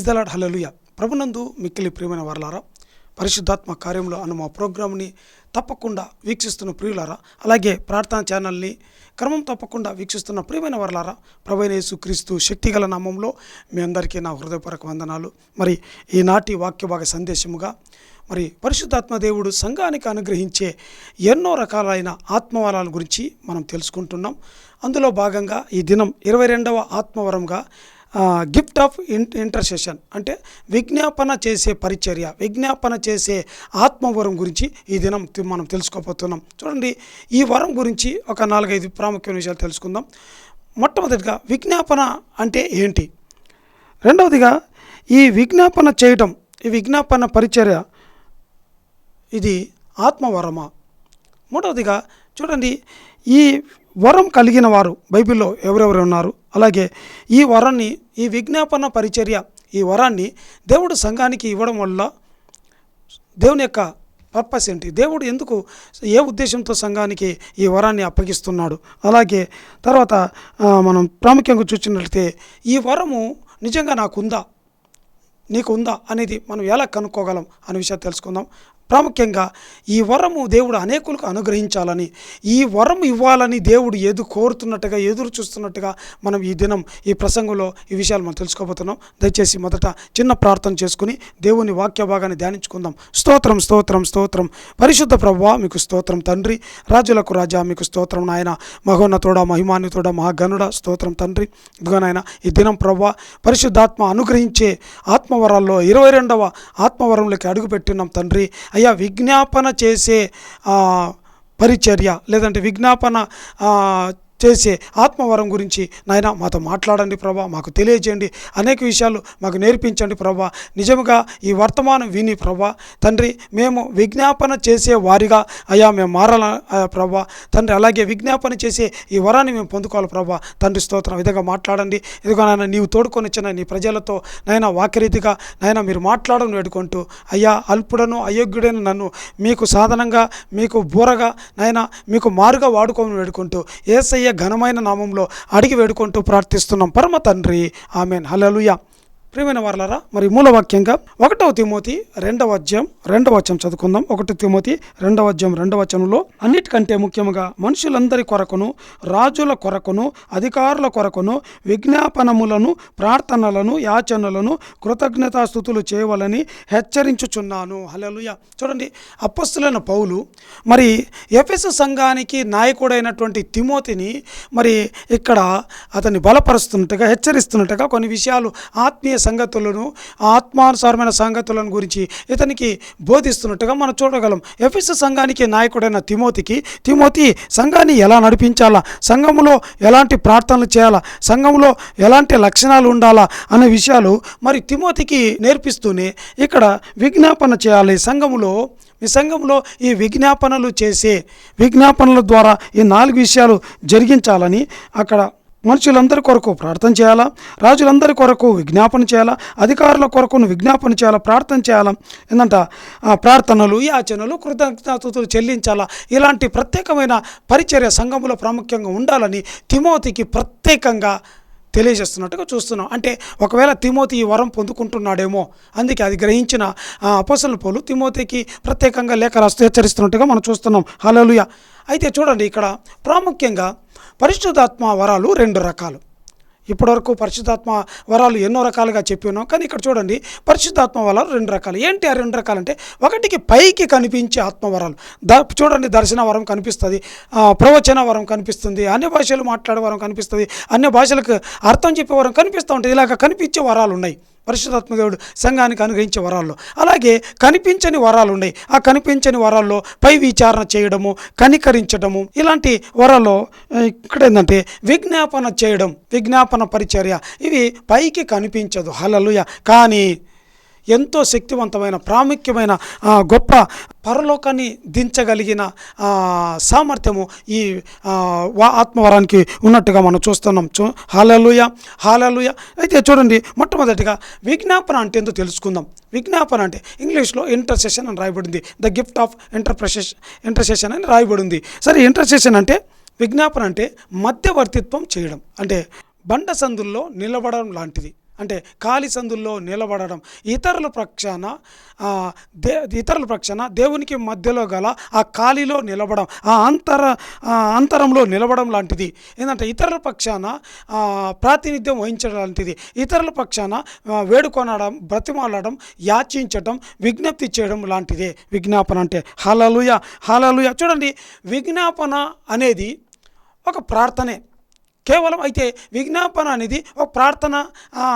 Praise the Lord హలలుయ ప్రభునందు మిక్కిలి ప్రియమైన వరలారా పరిశుద్ధాత్మ కార్యంలో అన్న మా ప్రోగ్రామ్ని తప్పకుండా వీక్షిస్తున్న ప్రియులారా అలాగే ప్రార్థనా ఛానల్ని క్రమం తప్పకుండా వీక్షిస్తున్న ప్రియమైన వరలారా ప్రభుణేసు క్రీస్తు శక్తిగల నామంలో మీ అందరికీ నా హృదయపూర్వక వందనాలు. మరి ఈనాటి వాక్య భాగ సందేశముగా మరి పరిశుద్ధాత్మ దేవుడు సంఘానికి అనుగ్రహించే ఎన్నో రకాలైన ఆత్మవరాల గురించి మనం తెలుసుకుంటున్నాం. అందులో భాగంగా ఈ దినం ఇరవై రెండవ ఆత్మవరంగా గిఫ్ట్ ఆఫ్ ఇన్ ఇంటర్సెషన్ అంటే విజ్ఞాపన చేసే పరిచర్య విజ్ఞాపన చేసే ఆత్మవరం గురించి ఈ దినం మనం తెలుసుకోబోతున్నాం. చూడండి ఈ వరం గురించి ఒక నాలుగైదు ప్రాముఖ్యమైన విషయాలు తెలుసుకుందాం. మొట్టమొదటిగా విజ్ఞాపన అంటే ఏంటి? రెండవదిగా ఈ విజ్ఞాపన చేయటం ఈ విజ్ఞాపన పరిచర్య ఇది ఆత్మవరమా మూడవదిగా చూడండి ఈ వరం కలిగిన వారు బైబిల్లో ఎవరెవరు ఉన్నారు? అలాగే ఈ వరాన్ని ఈ విజ్ఞాపన పరిచర్య ఈ వరాన్ని దేవుడు సంఘానికి ఇవ్వడం వల్ల దేవుని యొక్క పర్పస్ ఏంటి? దేవుడు ఎందుకు ఏ ఉద్దేశంతో సంఘానికి ఈ వరాన్ని అప్పగిస్తున్నాడు? అలాగే తర్వాత మనం ప్రాముఖ్యంగా చూసినట్లయితే ఈ వరము నిజంగా నాకుందా? నీకు ఉందా అనేది మనం ఎలా కనుక్కోగలం? అనే విషయాలు తెలుసుకుందాం. ప్రాముఖ్యంగా ఈ వరము దేవుడు అనేకులకు అనుగ్రహించాలని ఈ వరం ఇవ్వాలని దేవుడు ఎదు కోరుతున్నట్టుగా ఎదురు చూస్తున్నట్టుగా మనం ఈ దినం ఈ ప్రసంగంలో ఈ విషయాలు మనం తెలుసుకోబోతున్నాం. దయచేసి మొదట చిన్న ప్రార్థన చేసుకుని దేవుని వాక్య భాగాన్ని ధ్యానించుకుందాం. స్తోత్రం స్తోత్రం స్తోత్రం. పరిశుద్ధ ప్రభు మీకు స్తోత్రం తండ్రి. రాజులకు రాజా మీకు స్తోత్రం నాయన. మహోన్నతోడ మహిమాన్వితోడ మహాగనుడ స్తోత్రం తండ్రి. ఇదిగో ఈ దినం ప్రభు పరిశుద్ధాత్మ అనుగ్రహించే ఆత్మవరాల్లో ఇరవై రెండవ ఆత్మవరంలోకి అడుగుపెట్టున్నాం తండ్రి. అయ్యా విజ్ఞాపన చేసే పరిచర్య లేదంటే విజ్ఞాపన చేసే ఆత్మవరం గురించి నాయన మాతో మాట్లాడండి ప్రభా మాకు తెలియజేయండి. అనేక విషయాలు మాకు నేర్పించండి ప్రభా. నిజముగా ఈ వర్తమానం విని ప్రభా తండ్రి మేము విజ్ఞాపన చేసే వారిగా అయ్యా మేము మారాల ప్రభా. తండ్రి అలాగే విజ్ఞాపన చేసే ఈ వరాన్ని మేము పొందుకోవాలి ప్రభా. తండ్రి స్తోత్రం విధంగా మాట్లాడండి. ఇదిగో నాయన నీవు తోడుకొని వచ్చిన నీ ప్రజలతో నాయన వాక్యరీతిగా నాయన మీరు మాట్లాడను వేడుకుంటూ అయ్యా అల్పుడను అయోగ్యుడైన నన్ను మీకు సాధనంగా మీకు బూరగా నాయన మీకు మారుగా వాడుకోమని వేడుకుంటూ ఏసయ్య ఘనమైన నామంలో అడిగి వేడుకుంటూ ప్రార్థిస్తున్నాం. పరమ తండ్రి ఆమెన్. హలలుయా ప్రియమైన వారలారా మరి మూలవాక్యంగా ఒకటవ తిమోతి రెండవ అధ్యాయం రెండవ వచనం చదువుకుందాం. ఒకటి తిమోతి రెండవ అధ్యాయం రెండవ వచనంలో అన్నిటికంటే ముఖ్యంగా మనుషులందరి కొరకును రాజుల కొరకును అధికారుల కొరకును విజ్ఞాపనములను ప్రార్థనలను యాచనలను కృతజ్ఞతాస్థుతులు చేయవలని హెచ్చరించుచున్నాను. హలలుయ చూడండి అప్పస్తులైన పౌలు మరి ఎఫెస్ సంఘానికి నాయకుడైనటువంటి తిమోతిని మరి ఇక్కడ అతన్ని బలపరుస్తున్నట్టుగా హెచ్చరిస్తున్నట్టుగా కొన్ని విషయాలు ఆత్మీయ సంగతులను ఆత్మానుసారమైన సంగతులను గురించి ఇతనికి బోధిస్తున్నట్టుగా మనం చూడగలం. ఎఫ్ఎస్ సంఘానికి నాయకుడైన తిమోతికి తిమోతి సంఘాన్ని ఎలా నడిపించాలా? సంఘములో ఎలాంటి ప్రార్థనలు చేయాలా? సంఘంలో ఎలాంటి లక్షణాలు ఉండాలా? అనే విషయాలు మరి తిమోతికి నేర్పిస్తూనే ఇక్కడ విజ్ఞాపన చేయాలి. సంఘములో ఈ సంఘంలో ఈ విజ్ఞాపనలు చేసే విజ్ఞాపనల ద్వారా ఈ నాలుగు విషయాలు జరిగించాలని అక్కడ మనుషులందరి కొరకు ప్రార్థన చేయాలా? రాజులందరి కొరకు విజ్ఞాపన చేయాలా? అధికారుల కొరకును విజ్ఞాపన చేయాలా? ప్రార్థన చేయాలా? ఏంటంట ప్రార్థనలు యాచనలు కృతజ్ఞతలు చెల్లించాలా? ఇలాంటి ప్రత్యేకమైన పరిచర్య సంఘంలో ప్రాముఖ్యంగా ఉండాలని తిమోతికి ప్రత్యేకంగా తెలియజేస్తున్నట్టుగా చూస్తున్నాం. అంటే ఒకవేళ తిమోతి ఈ వరం పొందుకుంటున్నాడేమో అందుకే అది గ్రహించిన అపసల పోలు తిమోతికి ప్రత్యేకంగా లేఖ రాస్తూ హెచ్చరిస్తున్నట్టుగా మనం చూస్తున్నాం. హల్లెలూయా అయితే చూడండి ఇక్కడ ప్రాముఖ్యంగా పరిశుద్ధాత్మ వరాలు రెండు రకాలు. ఇప్పటివరకు పరిశుద్ధాత్మ వరాలు ఎన్నో రకాలుగా చెప్పి ఉన్నాం. కానీ ఇక్కడ చూడండి పరిశుద్ధాత్మ వరాలు రెండు రకాలు. ఏంటి ఆ రెండు రకాలంటే ఒకటికి పైకి కనిపించే ఆత్మవరాలు ద చూడండి దర్శన వరం కనిపిస్తుంది ప్రవచన వరం కనిపిస్తుంది అన్ని భాషలు మాట్లాడే వరం కనిపిస్తుంది అన్ని భాషలకు అర్థం చెప్పే వరం కనిపిస్తూ ఉంటుంది. ఇలాగ కనిపించే వరాలు ఉన్నాయి. పరిశుధాత్మ దేవుడు సంఘానికి అనుగ్రహించే వరాల్లో. అలాగే కనిపించని వరాలు ఉన్నాయి. ఆ కనిపించని వరాల్లో పై విచారణ చేయడము కనికరించడము ఇలాంటి వరాల్లో ఇక్కడ ఏంటంటే విజ్ఞాపన చేయడం విజ్ఞాపన పరిచర్య. ఇవి పైకి కనిపించదు. హలలుయ కానీ ఎంతో శక్తివంతమైన ప్రాముఖ్యమైన గొప్ప పరలోకాన్ని దించగలిగిన సామర్థ్యము ఈ వా- ఆత్మవరానికి ఉన్నట్టుగా మనం చూస్తున్నాం. చూ హాలలుయ హాలలుయ. అయితే చూడండి మొట్టమొదటిగా విజ్ఞాపన అంటే ఏందో తెలుసుకుందాం. విజ్ఞాపన అంటే ఇంగ్లీష్లో ఇంటర్సెషన్ అని రాయబడింది. The gift of intercession intercession అని రాయబడింది. సరే ఇంటర్సెషన్ అంటే విజ్ఞాపన అంటే మధ్యవర్తిత్వం చేయడం. అంటే బండ సందుల్లో నిలబడడం లాంటిది. అంటే ఖాళీ సందుల్లో నిలబడడం. ఇతరుల పక్షాన దే ఇతరుల పక్షాన దేవునికి మధ్యలో గల ఆ ఖాళీలో నిలబడం ఆ అంతర అంతరంలో నిలబడం లాంటిది. ఏంటంటే ఇతరుల పక్షాన ప్రాతినిధ్యం వహించడం లాంటిది. ఇతరుల పక్షాన వేడుకొనడం బ్రతిమాలడం యాచించడం విజ్ఞప్తి చేయడం లాంటిదే. విజ్ఞాపన అంటే హలలుయ హలలుయ చూడండి విజ్ఞాపన అనేది ఒక ప్రార్థనే. కేవలం అయితే విజ్ఞాపన అనేది ఒక ప్రార్థన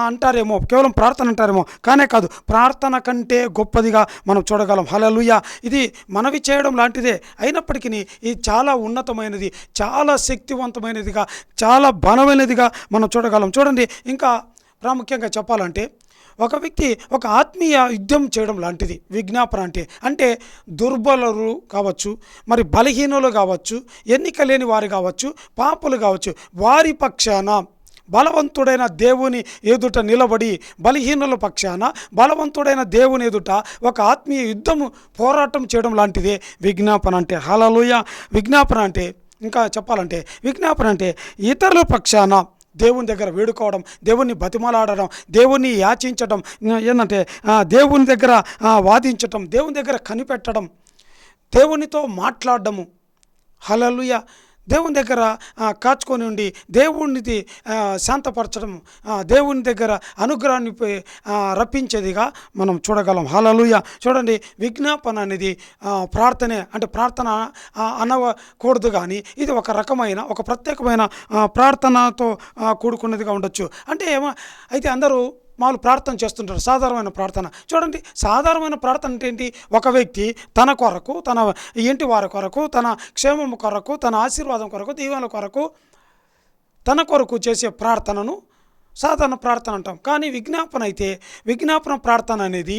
అంటారేమో కేవలం ప్రార్థన అంటారేమో కానే కాదు ప్రార్థన కంటే గొప్పదిగా మనం చూడగలం. హలలుయ ఇది మనవి చేయడం లాంటిదే అయినప్పటికీ ఇది చాలా ఉన్నతమైనది చాలా శక్తివంతమైనదిగా చాలా బలమైనదిగా మనం చూడగలం. చూడండి ఇంకా ప్రాముఖ్యంగా చెప్పాలంటే ఒక వ్యక్తి ఒక ఆత్మీయ యుద్ధం చేయడం లాంటిది. విజ్ఞాపన అంటే అంటే దుర్బలులు కావచ్చు మరి బలహీనులు కావచ్చు ఎన్నిక లేని వారు కావచ్చు పాపులు కావచ్చు వారి పక్షాన బలవంతుడైన దేవుని ఎదుట నిలబడి బలహీనుల పక్షాన బలవంతుడైన దేవుని ఎదుట ఒక ఆత్మీయ యుద్ధము పోరాటం చేయడం లాంటిదే విజ్ఞాపన అంటే. హలలుయ విజ్ఞాపన అంటే ఇంకా చెప్పాలంటే విజ్ఞాపన అంటే ఇతరుల పక్షాన దేవుని దగ్గర వేడుకోవడం దేవుణ్ణి బతిమలాడడం దేవుణ్ణి యాచించడం ఏంటంటే దేవుని దగ్గర వాదించటం దేవుని దగ్గర కనిపెట్టడం దేవునితో మాట్లాడడము. హలలుయ దేవుని దగ్గర కాచుకొని ఉండి దేవునిది శాంతపరచడం దేవుని దగ్గర అనుగ్రహాన్ని రప్పించేదిగా మనం చూడగలం. హలలుయ చూడండి విజ్ఞాపన అనేది ప్రార్థనే అంటే ప్రార్థన అనకూడదు కానీ ఇది ఒక రకమైన ఒక ప్రత్యేకమైన ప్రార్థనతో కూడుకున్నదిగా ఉండొచ్చు. అంటే ఏమో అయితే అందరూ మామూలు ప్రార్థన చేస్తుంటారు. సాధారణమైన ప్రార్థన. చూడండి సాధారణమైన ప్రార్థన అంటే ఏంటి? ఒక వ్యక్తి తన కొరకు తన ఇంటి వారి కొరకు తన క్షేమం కొరకు తన ఆశీర్వాదం కొరకు దీవెనల కొరకు తన కొరకు చేసే ప్రార్థనను సాధారణ ప్రార్థన అంటాం. కానీ విజ్ఞాపన అయితే విజ్ఞాపన ప్రార్థన అనేది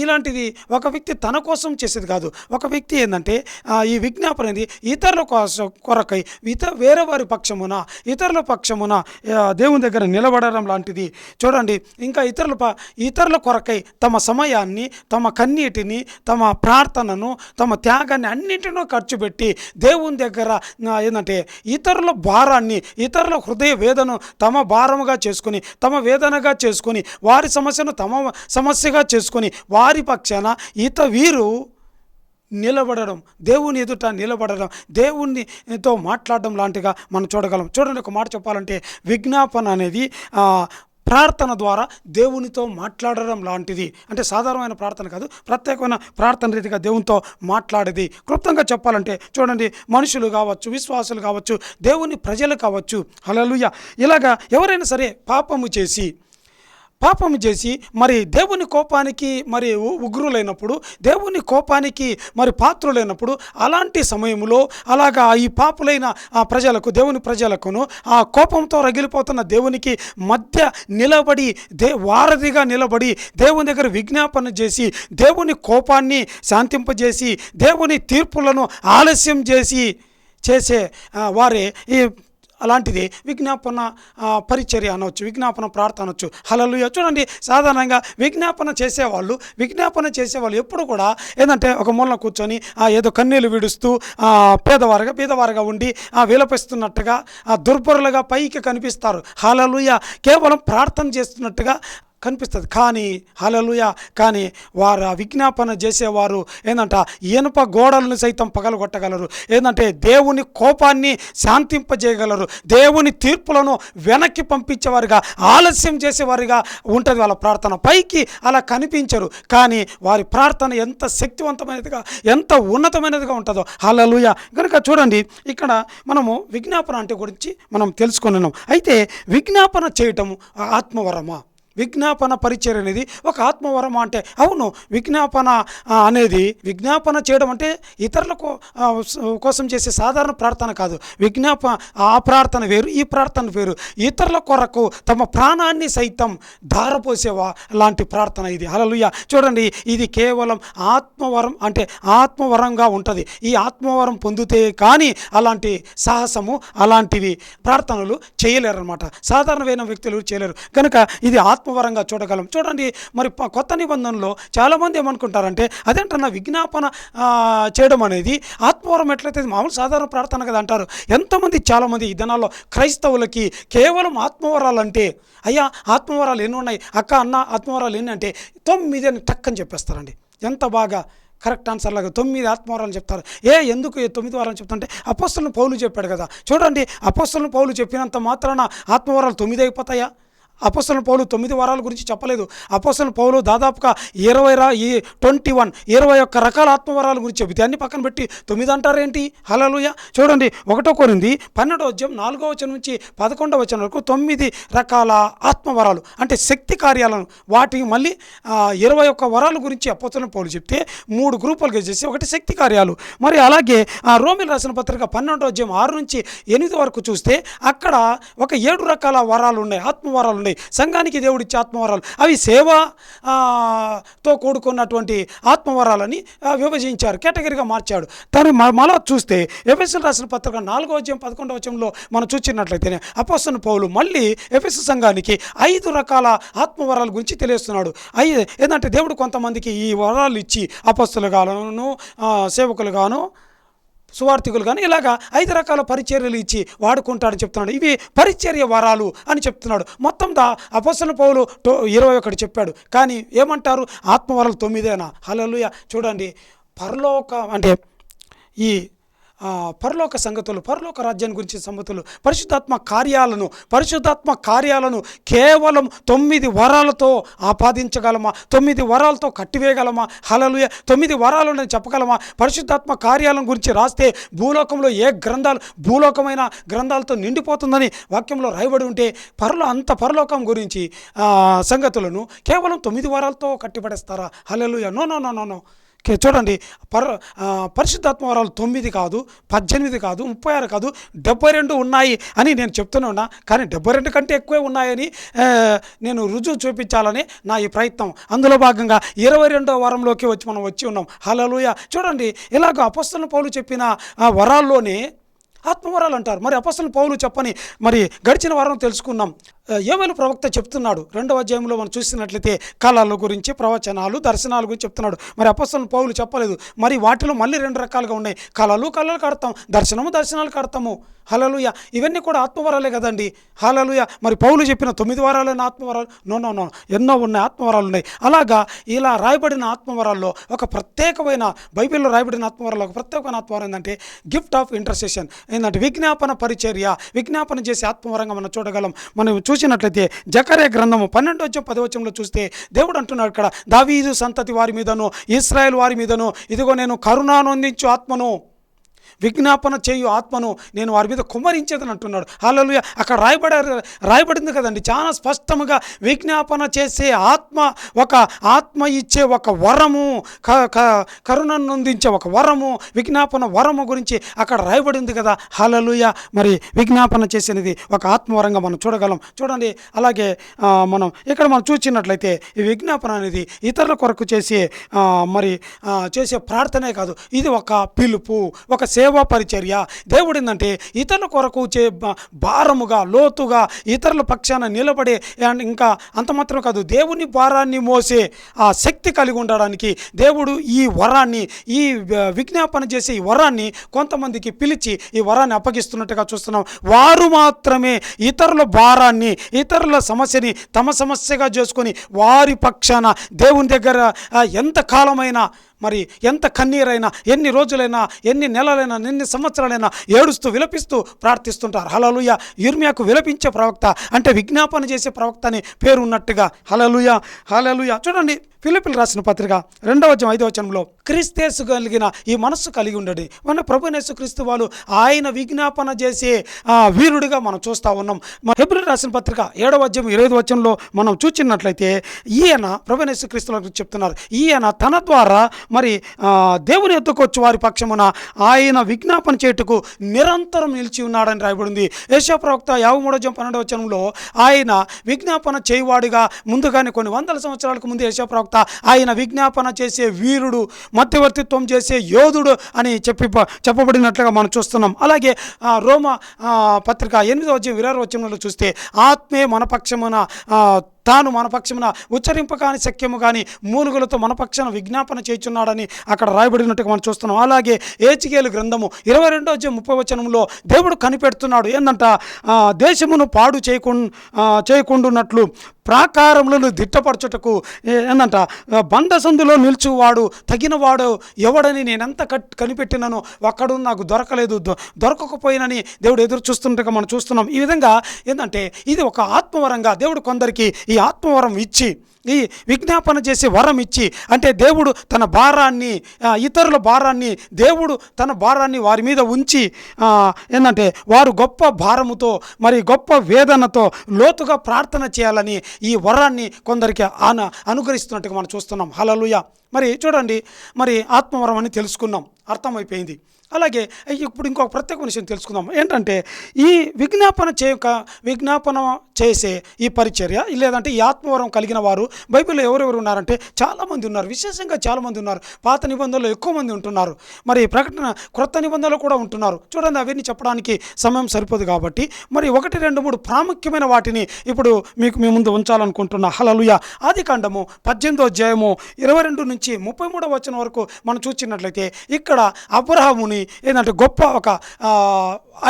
ఇలాంటిది ఒక వ్యక్తి తన కోసం చేసేది కాదు. ఒక వ్యక్తి ఏంటంటే ఈ విజ్ఞాపన అనేది ఇతరుల కోసం కొరకై ఇతర వేరే వారి పక్షమున ఇతరుల పక్షమున దేవుని దగ్గర నిలబడడం లాంటిది. చూడండి ఇంకా ఇతరుల ప ఇతరుల కొరకై తమ సమయాన్ని తమ కన్నీటిని తమ ప్రార్థనను తమ త్యాగాన్ని అన్నింటినూ ఖర్చు పెట్టి దేవుని దగ్గర ఏంటంటే ఇతరుల భారాన్ని ఇతరుల హృదయ వేదన తమ భారముగా చేసుకుని తమ వేదనగా చేసుకొని వారి సమస్యను తమ సమస్యగా చేసుకొని వారి పక్షాన ఈత వీరు నిలబడడం దేవుని ఎదుట నిలబడడం దేవునితో మాట్లాడడం లాంటిగా మనం చూడగలం. చూడండి ఒక మాట చెప్పాలంటే విజ్ఞాపన అనేది ప్రార్థన ద్వారా దేవునితో మాట్లాడడం లాంటిది. అంటే సాధారణమైన ప్రార్థన కాదు ప్రత్యేకమైన ప్రార్థన రీతిగా దేవునితో మాట్లాడేది. క్లుప్తంగా చెప్పాలంటే చూడండి మనుషులు కావచ్చు విశ్వాసులు కావచ్చు దేవుని ప్రజలు కావచ్చు. హలలుయ ఇలాగా ఎవరైనా సరే పాపము చేసి పాపం చేసి మరి దేవుని కోపానికి మరి ఉగ్రులైనప్పుడు దేవుని కోపానికి మరి పాత్రులైనప్పుడు అలాంటి సమయంలో అలాగా ఈ పాపులైన ఆ ప్రజలకు దేవుని ప్రజలకును ఆ కోపంతో రగిలిపోతున్న దేవునికి మధ్య నిలబడి దే వారధిగా నిలబడి దేవుని దగ్గర విజ్ఞాపన చేసి దేవుని కోపాన్ని శాంతింపజేసి దేవుని తీర్పులను ఆలస్యం చేసి చేసే వారే ఈ అలాంటిది విజ్ఞాపన పరిచర్య అనవచ్చు విజ్ఞాపన ప్రార్థన అనవచ్చు హలలుయ చూడండి సాధారణంగా విజ్ఞాపన చేసేవాళ్ళు విజ్ఞాపన చేసేవాళ్ళు ఎప్పుడు కూడా ఏంటంటే ఒక మూలన కూర్చొని ఆ, ఏదో కన్నీళ్ళు విడుస్తూ పేదవారుగా పేదవారుగా ఉండి విలపిస్తున్నట్టుగా ఆ, దుర్బరులుగా పైకి కనిపిస్తారు. హలలుయ కేవలం ప్రార్థన చేస్తున్నట్టుగా కనిపిస్తుంది. కానీ హలలుయ కానీ వారు విజ్ఞాపన చేసేవారు ఏంటంట ఇనుప గోడలను సైతం పగలగొట్టగలరు. ఏంటంటే దేవుని కోపాన్ని శాంతింపజేయగలరు. దేవుని తీర్పులను వెనక్కి పంపించేవారుగా ఆలస్యం చేసేవారుగా ఉంటుంది వాళ్ళ ప్రార్థన. పైకి అలా కనిపించరు. కానీ వారి ప్రార్థన ఎంత శక్తివంతమైనదిగా ఎంత ఉన్నతమైనదిగా ఉంటుందో. హలలుయ కనుక చూడండి ఇక్కడ మనము విజ్ఞాపన అంటే గురించి మనం తెలుసుకున్నాం అయితే విజ్ఞాపన చేయటము ఆత్మవరమా? విజ్ఞాపన పరిచయం అనేది ఒక ఆత్మవరం అంటే అవును విజ్ఞాపన అనేది విజ్ఞాపన చేయడం అంటే ఇతరుల కోసం చేసే సాధారణ ప్రార్థన కాదు. విజ్ఞాప ఆ ప్రార్థన వేరు ఈ ప్రార్థన వేరు. ఇతరుల కొరకు తమ ప్రాణాన్ని సైతం ధారపోసేవా లాంటి ప్రార్థన ఇది. అలలుయ చూడండి ఇది కేవలం ఆత్మవరం అంటే ఆత్మవరంగా ఉంటుంది. ఈ ఆత్మవరం పొందితే కానీ అలాంటి సాహసము అలాంటివి ప్రార్థనలు చేయలేరు అనమాట సాధారణమైన వ్యక్తులు చేయలేరు. కనుక ఇది ఆత్మ ఆత్మవరంగా చూడగలం. చూడండి మరి కొత్త నిబంధనలో చాలామంది ఏమనుకుంటారంటే అదేంటన్నా విజ్ఞాపన చేయడం అనేది ఆత్మవరం ఎట్లయితే మామూలు సాధారణ ప్రార్థన కదా అంటారు. ఎంతమంది చాలామంది ఈ దినాల్లో క్రైస్తవులకి కేవలం ఆత్మవరాలు అంటే అయ్యా ఆత్మవరాలు ఎన్ని ఉన్నాయి? అక్క అన్న ఆత్మవరాలు ఎన్ని అంటే తొమ్మిది అని టక్కని చెప్పేస్తారండి. ఎంత బాగా కరెక్ట్ ఆన్సర్ లాగా తొమ్మిది ఆత్మవరాలు చెప్తారు. ఏ ఎందుకు తొమ్మిది వారాలు చెప్తుంటే అపోస్తలను పౌలు చెప్పాడు కదా. చూడండి అపస్సులను పౌలు చెప్పినంత మాత్రాన ఆత్మవరాలు తొమ్మిది అయిపోతాయా? అపోసల పౌలు తొమ్మిది వారాల గురించి చెప్పలేదు. అపోసల పౌలు దాదాపుగా ఇరవై రా ఈ ట్వంటీ వన్ ఇరవై ఒక్క రకాల ఆత్మవరాల గురించి చెబితే అన్ని పక్కన పెట్టి తొమ్మిది అంటారేంటి? హలలుయ చూడండి ఒకటో కొరింది పన్నెండో వచనం నాలుగో వచనం నుంచి పదకొండవ వచనం వరకు తొమ్మిది రకాల ఆత్మవరాలు అంటే శక్తి కార్యాలను వాటికి మళ్ళీ ఇరవై ఒక్క వరాల గురించి అపోస్తలను పౌలు చెప్తే మూడు గ్రూపులుగా చేసి ఒకటి శక్తి కార్యాలు. మరి అలాగే ఆ రోమిల్ రాసిన పత్రిక పన్నెండో అధ్యాయం ఆరు నుంచి ఎనిమిది వరకు చూస్తే అక్కడ ఒక ఏడు రకాల వరాలు ఉన్నాయి ఆత్మవరాలు ఉన్నాయి. సంఘానికి దేవుడిచ్చే ఆత్మవరాలు. అవి సేవతో కూడుకున్నటువంటి ఆత్మవరాలని విభజించారు. కేటగిరీగా మార్చాడు. తను మ- మళ్ళా చూస్తే ఎఫ్ఎస్ఎల్ రాసిన పత్రిక నాలుగో అధ్యాయం పదకొండవ వచనంలో మనం చూచినట్లయితేనే అపోస్తన పౌలు మళ్ళీ ఎఫ్ఎస్ సంఘానికి ఐదు రకాల ఆత్మవరాల గురించి తెలియస్తున్నాడు. అయి ఏంటంటే దేవుడు కొంతమందికి ఈ వరాలు ఇచ్చి అపస్తులు గాను సేవకులు గాను సువార్థికులు కానీ ఇలాగా ఐదు రకాల పరిచర్యలు ఇచ్చి వాడుకుంటాడని చెప్తున్నాడు. ఇవి పరిచర్య వరాలు అని చెప్తున్నాడు. మొత్తం దా పౌలు టో ఇరవై ఒకటి చెప్పాడు. కానీ ఏమంటారు? ఆత్మవరాలు తొమ్మిదేనా? హల్లెలూయా. చూడండి పరలోక అంటే ఈ పరలోక సంగతులు పరలోక రాజ్యాన్ని గురించి సంగతులు పరిశుద్ధాత్మ కార్యాలను పరిశుద్ధాత్మ కార్యాలను కేవలం తొమ్మిది వరాలతో ఆపాదించగలమా? తొమ్మిది వరాలతో కట్టివేయగలమా? హలలుయ తొమ్మిది వరాలు నేను చెప్పగలమా? పరిశుద్ధాత్మ కార్యాలను గురించి రాస్తే భూలోకంలో ఏ గ్రంథాలు భూలోకమైన గ్రంథాలతో నిండిపోతుందని వాక్యంలో రాయబడి ఉంటే పరలో అంత పరలోకం గురించి సంగతులను కేవలం తొమ్మిది వరాలతో కట్టిపడేస్తారా? Hallelujah no no no no no. చూడండి. పర పరిశుద్ధాత్మ వరాలు తొమ్మిది కాదు పద్దెనిమిది కాదు ముప్పై ఆరు కాదు డెబ్బై రెండు ఉన్నాయి అని నేను చెప్తూనే ఉన్నా కానీ డెబ్బై రెండు కంటే ఎక్కువే ఉన్నాయని నేను రుజువు చూపించాలని నా ఈ ప్రయత్నం. అందులో భాగంగా ఇరవై రెండో వారంలోకి వచ్చి మనం వచ్చి ఉన్నాం. హలలుయ చూడండి ఇలాగ అపస్తుల పౌలు చెప్పిన ఆ వరాల్లోనే ఆత్మవరాలు అంటారు. మరి అపస్తుల పౌలు చెప్పని మరి గడిచిన వారం తెలుసుకున్నాం ఏమైనా ప్రవక్త చెప్తున్నాడు. రెండవ అధ్యాయంలో మనం చూసినట్లయితే కళల గురించి ప్రవచనాలు దర్శనాల గురించి చెప్తున్నాడు. మరి అపస్తుల పౌలు చెప్పలేదు. మరి వాటిలో మళ్ళీ రెండు రకాలుగా ఉన్నాయి. కళలు కళలు కడతాం దర్శనము దర్శనాలు కడతాము హలలుయ ఇవన్నీ కూడా ఆత్మవరాలే కదండి. హలలుయ మరి పౌలు చెప్పిన తొమ్మిది వారాలైన ఆత్మవరాలు? No no no. ఎన్నో ఉన్నాయి ఆత్మవరాలు ఉన్నాయి. అలాగా ఇలా రాయబడిన ఆత్మవరాల్లో ఒక ప్రత్యేకమైన బైబిల్లో రాయబడిన ఆత్మవరాల్లో ఒక ప్రత్యేకమైన ఆత్మవరం ఏంటంటే గిఫ్ట్ ఆఫ్ ఇంటర్సెషన్. ఏంటంటే విజ్ఞాపన పరిచర్య. విజ్ఞాపన చేసే ఆత్మవరంగా మనం చూడగలం. మనం చూసినట్లయితే జకరే గ్రంథము పన్నెండు వచ్చే పదవచంలో చూస్తే దేవుడు అంటున్నాడు ఇక్కడ దావీదు సంతతి వారి మీదను ఇస్రాయేల్ వారి మీదను ఇదిగో నేను కరుణానందించు ఆత్మను. విజ్ఞాపన చేయు ఆత్మను నేను వారి మీద కుమ్మరించేదని అంటున్నాడు. హల్లెలూయా. అక్కడ రాయబడ రాయబడింది కదండి. చాలా స్పష్టముగా విజ్ఞాపన చేసే ఆత్మ ఒక ఆత్మ ఇచ్చే ఒక వరము క క- కరుణను నొందించే ఒక వరము విజ్ఞాపన వరము గురించి అక్కడ రాయబడింది కదా. హల్లెలూయా. మరి విజ్ఞాపన చేసినది ఒక ఆత్మవరంగా మనం చూడగలం. చూడండి. అలాగే మనం ఇక్కడ మనం చూసినట్లయితే ఈ విజ్ఞాపన అనేది ఇతరుల కొరకు చేసే మరి చేసే ప్రార్థనే కాదు. ఇది ఒక పిలుపు ఒక సేవ పరిచర్య. దేవుడు ఏంటంటే ఇతరుల కొరకు చే భారముగా లోతుగా ఇతరుల పక్షాన నిలబడే ఇంకా అంత మాత్రం కాదు దేవుని భారాన్ని మోసే ఆ శక్తి కలిగి ఉండడానికి దేవుడు ఈ వరాన్ని ఈ విజ్ఞాపన చేసే ఈ వరాన్ని కొంతమందికి పిలిచి ఈ వరాన్ని అప్పగిస్తున్నట్టుగా చూస్తున్నాం. వారు మాత్రమే ఇతరుల భారాన్ని ఇతరుల సమస్యని తమ సమస్యగా చేసుకొని వారి పక్షాన దేవుని దగ్గర ఎంత కాలమైనా మరి ఎంత కన్నీరైనా ఎన్ని రోజులైనా ఎన్ని నెలలైనా ఎన్ని సంవత్సరాలైనా ఏడుస్తూ విలపిస్తూ ప్రార్థిస్తుంటారు. హలలుయ ఇర్మియాకు విలపించే ప్రవక్త అంటే విజ్ఞాపన చేసే ప్రవక్త అని పేరు ఉన్నట్టుగా. హలలుయ హలలుయ చూడండి ఫిలిపిల్ రాసిన పత్రిక రెండవ వచనం ఐదవ వచనంలో క్రీస్తేసు కలిగిన ఈ మనస్సు కలిగి ఉండడి. మన ప్రభునేసు క్రీస్తు వాళ్ళు ఆయన విజ్ఞాపన చేసే ఆ, వీరుడిగా మనం చూస్తూ ఉన్నాం. మన హెబ్రిల్ రాసిన పత్రిక ఏడవ అధ్యయం ఇరవై వచనంలో మనం చూచినట్లయితే ఈయన ప్రభునేసు క్రీస్తు గురించి చెప్తున్నారు. ఈయన తన ద్వారా మరి దేవుని ఎత్తుకొచ్చి వారి పక్షమున ఆయన విజ్ఞాపన చేయుటకు నిరంతరం నిలిచి ఉన్నాడని రాయబడింది. ఏషా ప్రవక్త యాభై మూడో జం పన్నెండవ వచనంలో ఆయన విజ్ఞాపన చేయువాడిగా ముందుగానే కొన్ని వందల సంవత్సరాలకు ముందు ఏషా ప్రవక్త ఆయన విజ్ఞాపన చేసే వీరుడు మధ్యవర్తిత్వం చేసే యోధుడు అని చెప్పి చెప్పబడినట్లుగా మనం చూస్తున్నాం. అలాగే రోమ పత్రిక ఎనిమిదో వచ్చే ఇరవై వచ్చిన చూస్తే ఆత్మే మన పక్షమున తాను మన పక్షమున ఉచ్చరింప కాని శక్యము కానీ మూలుగులతో మనపక్షాన విజ్ఞాపన చేయుచున్నాడని అక్కడ రాయబడినట్టుగా మనం చూస్తున్నాం. అలాగే ఏచికేలు గ్రంథము ఇరవై రెండో అధ్యాయం ముప్పై వచనంలో దేవుడు కనిపెడుతున్నాడు. ఏందంట? దేశమును పాడు చేయకు చేయకుండున్నట్లు ప్రాకారములను దిట్టపరచుటకు ఏంటంట ఏందంట? నిల్చువాడు తగినవాడు ఎవడని నేనెంత కట్ కనిపెట్టినను ఒక్కడు నాకు దొరకలేదు. దొ- దొరకకపోయినని దేవుడు ఎదురు చూస్తుండగా మనం చూస్తున్నాం. ఈ విధంగా ఏంటంటే ఇది ఒక ఆత్మవరంగా దేవుడు కొందరికి ఈ ఆత్మవరం ఇచ్చి ఈ విజ్ఞాపన చేసే వరం ఇచ్చి అంటే దేవుడు తన భారాన్ని ఇతరుల భారాన్ని దేవుడు తన భారాన్ని వారి మీద ఉంచి ఏంటంటే వారు గొప్ప భారముతో మరి గొప్ప వేదనతో లోతుగా ప్రార్థన చేయాలని ఈ వరాన్ని కొందరికి ఆన అనుగ్రహిస్తున్నట్టుగా మనం చూస్తున్నాం. హలలుయ మరి చూడండి మరి ఆత్మవరం అని తెలుసుకున్నాం. అర్థమైపోయింది. అలాగే ఇప్పుడు ఇంకొక ప్రత్యేక విషయం తెలుసుకుందాం. ఏంటంటే ఈ విజ్ఞాపన చేయక విజ్ఞాపన చేసే ఈ పరిచర్య లేదంటే ఈ ఆత్మవరం కలిగిన వారు బైబిల్లో ఎవరెవరు ఉన్నారంటే చాలామంది ఉన్నారు. విశేషంగా చాలామంది ఉన్నారు. పాత నిబంధనలు ఎక్కువ మంది ఉంటున్నారు. మరి ప్రకటన క్రొత్త నిబంధనలు కూడా ఉంటున్నారు. చూడండి అవన్నీ చెప్పడానికి సమయం సరిపోదు కాబట్టి. మరి ఒకటి రెండు మూడు ప్రాముఖ్యమైన వాటిని ఇప్పుడు మీకు మీ ముందు ఉంచాలనుకుంటున్నా. హలలుయ ఆది కాండము పద్దెనిమిదో అధ్యాయము ఇరవై రెండు నుంచి ముప్పై మూడో వచ్చిన వరకు మనం చూసినట్లయితే ఇక్కడ అబ్రహాముని ఏంటంటే గొప్ప ఒక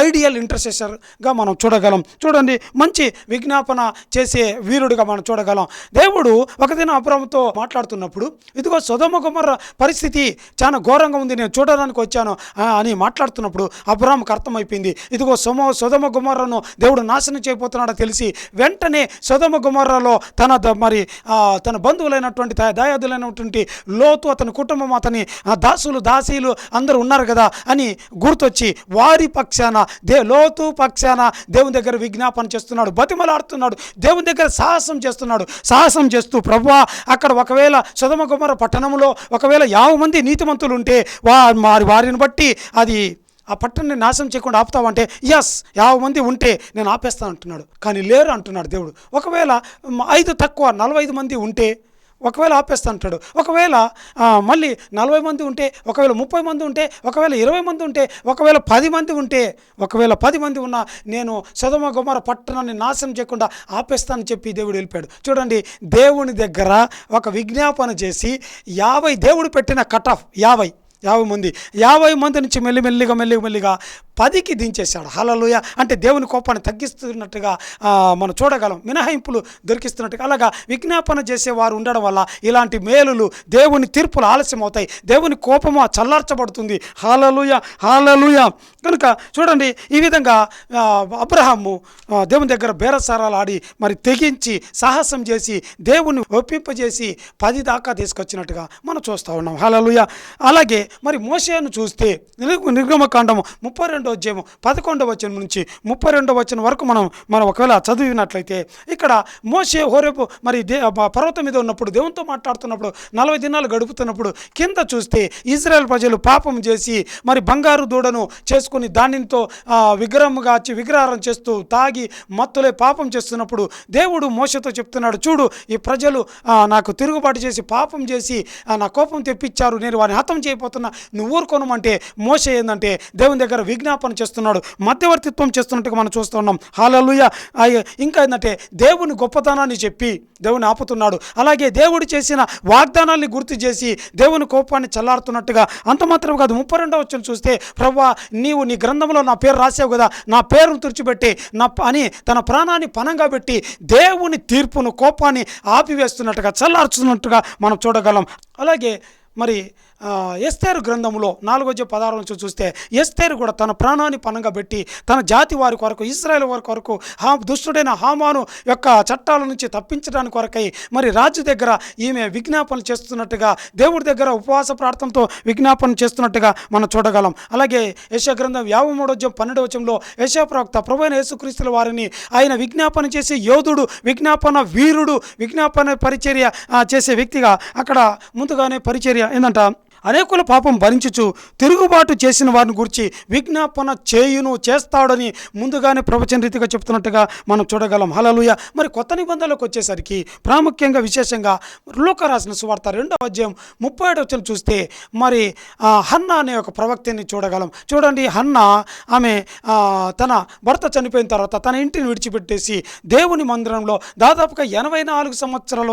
ఐడియల్ ఇంటర్సెసర్గా మనం చూడగలం. చూడండి మంచి విజ్ఞాపన చేసే వీరుడిగా మనం చూడగలం. దేవుడు ఒకదిన అబ్రహంతో మాట్లాడుతున్నప్పుడు ఇదిగో సుధమ గుమర్ర పరిస్థితి చాలా ఘోరంగా ఉంది నేను చూడడానికి వచ్చాను అని మాట్లాడుతున్నప్పుడు అబ్రహాంకి అర్థమైపోయింది. ఇదిగో సుమ సుధమ కుమారను దేవుడు నాశనం చేయబోతున్నాడో తెలిసి వెంటనే సుధమ కుమారలో తన మరి ఆ, తన బంధువులైనటువంటి దయాదులైనటువంటి దాయాదులైనటువంటి లోతు అతని కుటుంబం అతని ఆ, దాసులు దాసీలు అందరూ ఉన్నారు కదా అని గుర్తొచ్చి వారి పక్షాన దే లోతు పక్షాన దేవుని దగ్గర విజ్ఞాపన చేస్తున్నాడు బతిమలాడుతున్నాడు దేవుని దగ్గర సాహసం చేస్తున్నాడు. సాహసం చేస్తూ ప్రభా అక్కడ ఒకవేళ సుధమ పట్టణంలో ఒకవేళ యాభై మంది నీతిమంతులు ఉంటే వా వారి వారిని బట్టి అది ఆ పట్టణాన్ని నాశనం చేయకుండా ఆపుతావంటే ఎస్ యాభై మంది ఉంటే నేను ఆపేస్తాను అంటున్నాడు కానీ లేరు అంటున్నాడు దేవుడు. ఒకవేళ ఐదు తక్కువ నలభై ఐదు మంది ఉంటే ఒకవేళ ఆపేస్తా అంటాడు ఒకవేళ మళ్ళీ నలభై మంది ఉంటే ఒకవేళ ముప్పై మంది ఉంటే ఒకవేళ ఇరవై మంది ఉంటే ఒకవేళ పది మంది ఉంటే ఒకవేళ పది మంది ఉన్నా నేను సదమ గుమర పట్టణాన్ని నాశనం చేయకుండా ఆపేస్తానని చెప్పి దేవుడు వెళ్ళిపోయాడు. చూడండి దేవుని దగ్గర ఒక విజ్ఞాపన చేసి యాభై దేవుడు పెట్టిన కట్ ఆఫ్ యాభై యాభై మంది. యాభై మంది నుంచి మెల్లిమెల్లిగా మెల్లిగా మెల్లిగా పదికి దించేశాడు. హలలుయ అంటే దేవుని కోపాన్ని తగ్గిస్తున్నట్టుగా మనం చూడగలం. మినహాయింపులు దొరికిస్తున్నట్టుగా. అలాగా విజ్ఞాపన చేసేవారు ఉండడం వల్ల ఇలాంటి మేలులు దేవుని తీర్పులు ఆలస్యం అవుతాయి దేవుని కోపము చల్లార్చబడుతుంది. హాలలుయ హాలలుయ కనుక చూడండి ఈ విధంగా అబ్రహాము దేవుని దగ్గర బేరసారాలు ఆడి మరి తెగించి సాహసం చేసి దేవుని ఒప్పింపజేసి పది దాకా తీసుకొచ్చినట్టుగా మనం చూస్తూ ఉన్నాం. హాలలుయ అలాగే మరి మోసేను చూస్తే నిర్గమకాండము ముప్పై రెండు అధ్యాయము పదకొండవ వచనం నుంచి ముప్పై రెండవ వచనం వరకు మనం మనం ఒకవేళ చదివినట్లయితే ఇక్కడ మోషే హోరేపు మరి దే పర్వతం మీద ఉన్నప్పుడు దేవునితో మాట్లాడుతున్నప్పుడు నలభై దినాలు గడుపుతున్నప్పుడు కింద చూస్తే ఇజ్రాయెల్ ప్రజలు పాపం చేసి మరి బంగారు దూడను చేసుకుని దానితో విగ్రహంగా వచ్చి విగ్రహారం చేస్తూ తాగి మత్తులే పాపం చేస్తున్నప్పుడు దేవుడు మోసతో చెప్తున్నాడు చూడు ఈ ప్రజలు నాకు తిరుగుబాటు చేసి పాపం చేసి నా కోపం తెప్పించారు నేను వారిని హతం చేయబోతున్నా. నువ్వు ఊరుకోనమంటే మోస ఏందంటే దేవుని దగ్గర విజ్ఞాపన చేస్తున్నాడు మధ్యవర్తిత్వం చేస్తున్నట్టుగా మనం చూస్తున్నాం హాలలుయ. ఇంకా ఏంటంటే దేవుని గొప్పతనాన్ని చెప్పి దేవుని ఆపుతున్నాడు. అలాగే దేవుడు చేసిన వాగ్దానాల్ని గుర్తు చేసి దేవుని కోపాన్ని చల్లారుతున్నట్టుగా అంత మాత్రం కాదు ముప్పై రెండవ వచ్చిన చూస్తే ప్రవ్వా నీవు నీ గ్రంథంలో నా పేరు రాసావు కదా నా పేరును తుడిచిపెట్టి నా ప- అని తన ప్రాణాన్ని పనంగా పెట్టి దేవుని తీర్పును కోపాన్ని ఆపివేస్తున్నట్టుగా చల్లార్చుతున్నట్టుగా మనం చూడగలం. అలాగే మరి ఎస్తేరు గ్రంథంలో నాలుగో జ పదహారు నుంచి చూస్తే ఎస్తేరు కూడా తన ప్రాణాన్ని పనంగా పెట్టి తన జాతి వారి కొరకు ఇస్రాయేల్ వారి కొరకు హా దుష్టుడైన హామాను యొక్క చట్టాల నుంచి తప్పించడానికి కొరకై మరి రాజు దగ్గర ఈమె విజ్ఞాపన చేస్తున్నట్టుగా దేవుడి దగ్గర ఉపవాస ప్రార్థనతో విజ్ఞాపన చేస్తున్నట్టుగా మనం చూడగలం. అలాగే యశా గ్రంథం యాభై మూడో అధ్యాయం పన్నెండవ వచనంలో యశ ప్రవక్త ప్రభు యేసుక్రీస్తుల వారిని ఆయన విజ్ఞాపన చేసే యోధుడు విజ్ఞాపన వీరుడు విజ్ఞాపన పరిచర్య చేసే వ్యక్తిగా అక్కడ ముందుగానే పరిచర్య ఏంటంట అనేకుల పాపం భరించుచు తిరుగుబాటు చేసిన వారిని గురించి విజ్ఞాపన చేయును చేస్తాడని ముందుగానే ప్రవచన రీతిగా చెప్తున్నట్టుగా మనం చూడగలం. హలలుయ మరి కొత్త నిబంధనలకు వచ్చేసరికి ప్రాముఖ్యంగా విశేషంగా లూక రాసిన సువార్త రెండవ అధ్యాయం ముప్పై ఏడు వచ్చిన చూస్తే మరి ఆ, హన్నా అనే ఒక ప్రవక్తని చూడగలం. చూడండి హన్నా ఆమె తన భర్త చనిపోయిన తర్వాత తన ఇంటిని విడిచిపెట్టేసి దేవుని మందిరంలో దాదాపుగా ఎనభై నాలుగు సంవత్సరాలు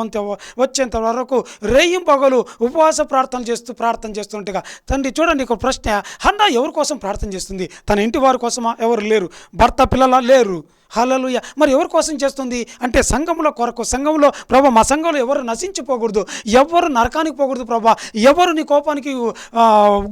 వచ్చేంత వరకు రేయింపగలు పగలు ఉపవాస ప్రార్థన చేస్తూ ప్రార్థన ప్రార్థన చేస్తుండగా తండ్రి చూడండి ఒక ప్రశ్న. హన్నా ఎవరి కోసం ప్రార్థన చేస్తుంది? తన ఇంటి వారి కోసమా? ఎవరు లేరు. భర్త పిల్లల లేరు. హలలుయ మరి ఎవరి కోసం చేస్తుంది? అంటే సంఘంలో కొరకు. సంఘంలో ప్రభా మా సంఘంలో ఎవరు నశించిపోకూడదు. ఎవరు నరకానికి పోకూడదు ప్రభా. ఎవరు నీ కోపానికి